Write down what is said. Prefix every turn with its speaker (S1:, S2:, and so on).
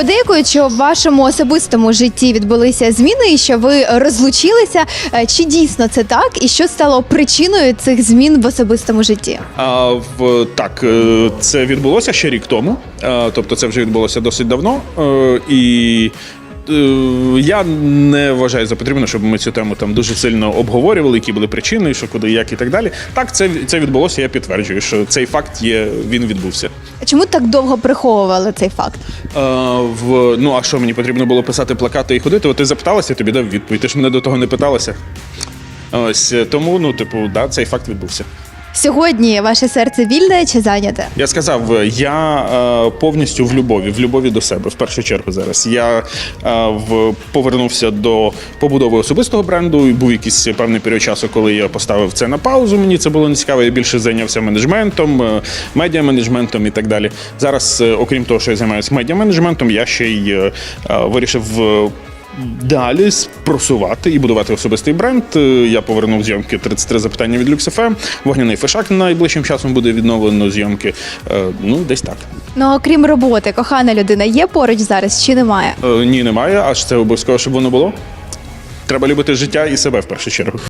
S1: Подейкують, що в вашому особистому житті відбулися зміни, і що ви розлучилися. Е, Чи дійсно це так? І що стало причиною цих змін в особистому житті?
S2: А в так, е, це відбулося ще рік тому. Е, Тобто, це вже відбулося досить давно. І я не вважаю за потрібно, щоб ми цю тему там дуже сильно обговорювали, які були причини, що куди, як і так далі. Так, це, це відбулося. Я підтверджую, що цей факт є, він відбувся.
S1: А Чому так довго приховували цей факт?
S2: Е, в, ну, а що мені потрібно було писати плакати і ходити? От ти запиталася, я тобі дав відповідь. Ти ж мене до того не питалася. Ось е, тому, ну, типу, да, цей факт відбувся.
S1: Сьогодні ваше серце вільне чи зайняте?
S2: Я сказав, е, я е, повністю в любові, в любові до себе, в першу чергу зараз. Я е, в, повернувся до побудови особистого бренду. І був якийсь певний період часу, коли я поставив це на паузу. Мені це було не цікаво. Я більше зайнявся менеджментом, е, медіаменеджментом і так далі. Зараз, е, окрім того, що я займаюся медіаменеджментом, я ще й е, е, вирішив. Далі просувати і будувати особистий бренд. Е, Я повернув зйомки 33 запитання від LuxFM. Вогняний фешак найближчим часом буде відновлено зйомки. Е, Ну, десь так.
S1: Ну окрім роботи, кохана людина є поруч зараз чи немає?
S2: Е, Ні, немає, аж це обов'язково, щоб воно було. Треба любити життя і себе в першу чергу.